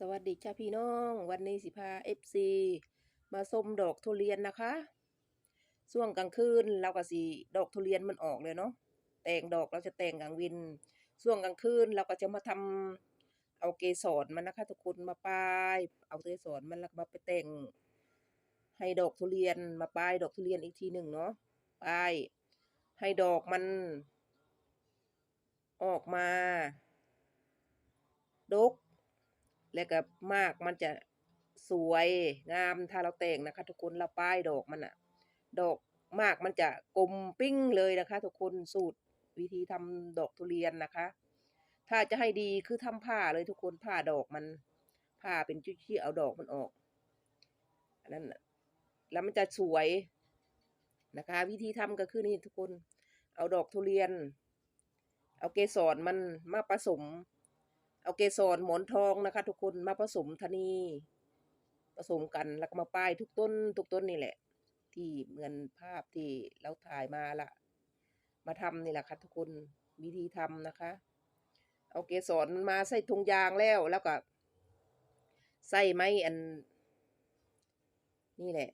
สวัสดีจ้าพี่น้อง วันนี้สิพาเอฟซีมาส้มดอกทุเรียนนะคะช่วงกลางคืนเราก็สิดอกทุเรียนมันออกเลยเนาะแต่งดอกเราจะแต่งกลางวินช่วงกลางคืนเราก็จะมาทำเอาเกสรมันนะคะ ทุกคนมาป้ายเอาเกสรมันแล้วมาไปแต่ง ให้ดอกทุเรียนมาป้ายดอกทุเรียนอีกทีหนึ่งเนาะป้ายให้ดอกมัน ออกมาดก แล้วก็มากมันจะสวยงามถ้าเราแต่งนะคะ ทุกคนเราป้ายดอกมันอะดอกมากมันจะกลมปิ้งเลยนะคะ ทุกคนสูตรวิธีทำดอกทุเรียนนะคะ ถ้าจะให้ดีคือทำผ้าเลยทุกคนผ้าดอกมันผ้าเป็นชิ้นๆเอาดอกมันออกอันนั้นแล้วมันจะสวยนะคะ วิธีทำก็คือนี่ทุกคน เอาดอกทุเรียน เอาเกสรมันมาผสม เอาเกสรหมอนทองนะคะ ทุกคนมาผสมธนีผสมกันแล้วก็มาป้ายทุกต้น ทุกต้นนี่แหละ ที่เหมือนภาพที่เราถ่ายมาละมาทำนี่แหละค่ะทุกคนวิธีทำนะคะ เอาเกสรมาใส่ถุงยางแล้วแล้วก็ ใส่ไม้อัน นี่แหละ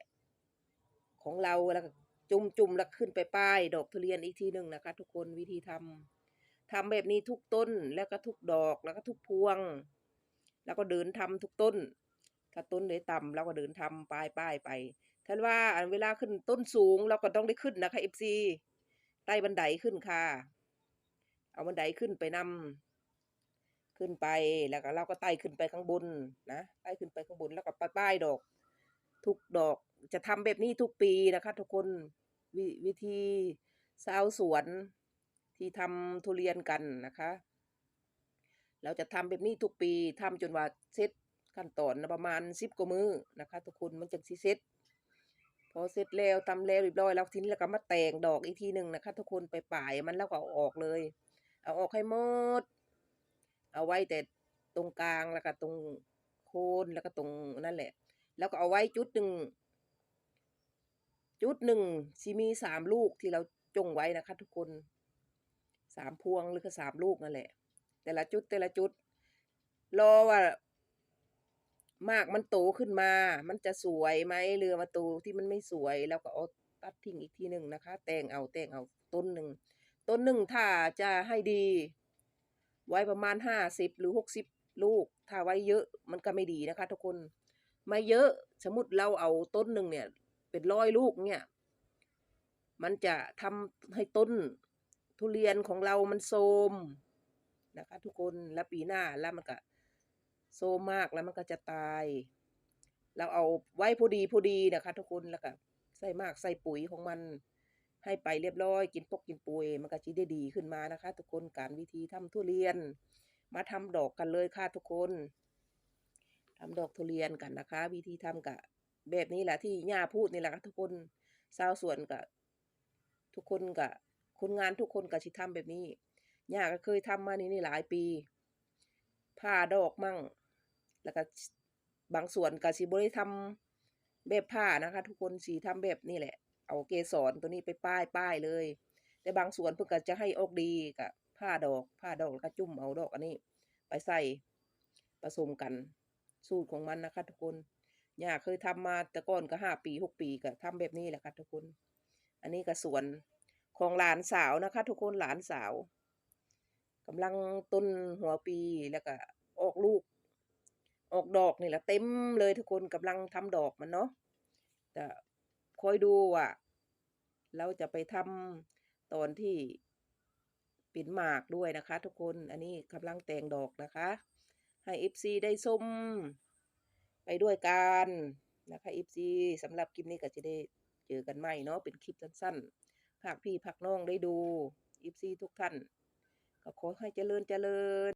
ของเราแล้วก็จุ่มจุ่มแล้วขึ้นไปป้าย ดอกทุเรียนอีกทีหนึ่งนะคะ ทุกคนวิธีทำ ทำแบบนี้ทุกต้นแล้วก็ทุกดอกแล้วก็ทุกพวง แล้วก็เดินทำทุกต้น ถ้าต้นไหนต่ำเราก็เดินทำป้ายป้ายไปท่านว่าเวลาขึ้นต้นสูงเราก็ต้องได้ขึ้นนะคะเอฟซีไต่บันไดขึ้นค่ะ เอาบันไดขึ้นไปนำขึ้นไปแล้วก็เราก็ไต่ขึ้นไปข้างบนนะไต่ขึ้นไปข้างบนแล้วก็ป้ายายดอก ทุกดอกจะทำแบบนี้ทุกปีนะคะ ทุกคนววิธีชาวสวน ที่ทำทุเรียนกันนะคะ เราจะทำแบบนี้ทุกปีทำจนว่าเสร็จขั้นตอนประมาณสิบกว่ามือนะคะ ทุกคนมันจะสิเสร็จพอเสร็จแล้วทำแล้วเรียบร้อยแล้วทีนี้เราก็มาแต่งดอกอีกทีหนึ่งนะคะ ทุกคนไปป่ายมันแล้วก็เอาออกเลย เอาออกให้หมด เอาไว้แต่ตรงกลางแล้วก็ตรงโคนแล้วก็ตรงนั่นแหละ แล้วก็เอาไว้จุดหนึ่งจุดหนึ่งสิมีสามลูกที่เราจงไว้นะคะ ทุกคน สามพวงหรือสามลูกนั่นแหละ แต่ละจุดแต่ละจุด รอว่ามากมันโตขึ้นมา มันจะสวยไหมเรือมาโตที่มันไม่สวยแล้วก็เอาตัดทิ้งอีกทีหนึ่งนะคะ แต่งเอาแต่งเอาต้นหนึ่ง ต้นหนึ่งถ้าจะให้ดี ไว้ประมาณห้าสิบหรือหกสิบลูก ถ้าไว้เยอะมันก็ไม่ดีนะคะ ทุกคน ไม่เยอะ สมมติเราเอาต้นหนึ่งเนี่ย เป็นร้อยลูกเนี่ย มันจะทำให้ต้น ทุเรียนของเรามันโทรมนะคะ ทุกคนแล้วปีหน้าแล้วมันก็โทรมมากแล้วมันก็จะตาย เราเอาไว้พอดีพอดีนะคะ ทุกคนแล้วก็ใส่มากใส่ปุ๋ยของมัน ให้ไปเรียบร้อยกินปกกินปุ๋ยมันก็จะได้ดีขึ้นมานะคะ ทุกคนการวิธีทำทุเรียน มาทำดอกกันเลยค่ะทุกคนทำดอกทุเรียนกันนะคะ วิธีทำกะแบบนี้แหละที่ย่าพูดนี่แหละค่ะทุกคนชาวสวนกะทุกคนกะ คนงานทุกคนกะชิทำแบบนี้ย่าก็เคยทำมานี่นี่หลายปีผ่าดอกมั่ง แล้วก็บางส่วนกะสิบริทำแบบผ้านะคะ ทุกคนสีทำแบบนี่แหละ เอาเกสรตัวนี้ไปป้ายป้ายเลย แต่บางส่วนเพื่อก็จะให้ออกดีกับผ้าดอกผ้าดอกแล้วก็จุ่มเอาดอกอันนี้ ไปใส่ผสมกันสูตรของมันนะคะทุกคนย่าเคยทำมาแต่ก่อนก็ห้าปีหกปีก็ทำแบบนี้แหละค่ะทุกคน อันนี้ก็สวน ของหลานสาวนะคะ ทุกคนหลานสาวกำลังต้นหัวปีแล้วก็ออกลูก ออกดอกนี่แหละเต็มเลยทุกคนกำลังทำดอกมันเนาะแต่คอยดูว่าเราจะไปทำตอนที่ปิ่นหมากด้วยนะคะ ทุกคนอันนี้กำลังแต่งดอกนะคะ ให้เอฟซีได้ส้มไปด้วยกันนะคะเอฟซีสำหรับคลิปนี้ก็จะได้เจอกันใหม่เนาะเป็นคลิปสั้นๆ ภาคพี่ภาคน้องได้ดูอีฟซีทุกท่าน ก็ขอให้เจริญเจริญ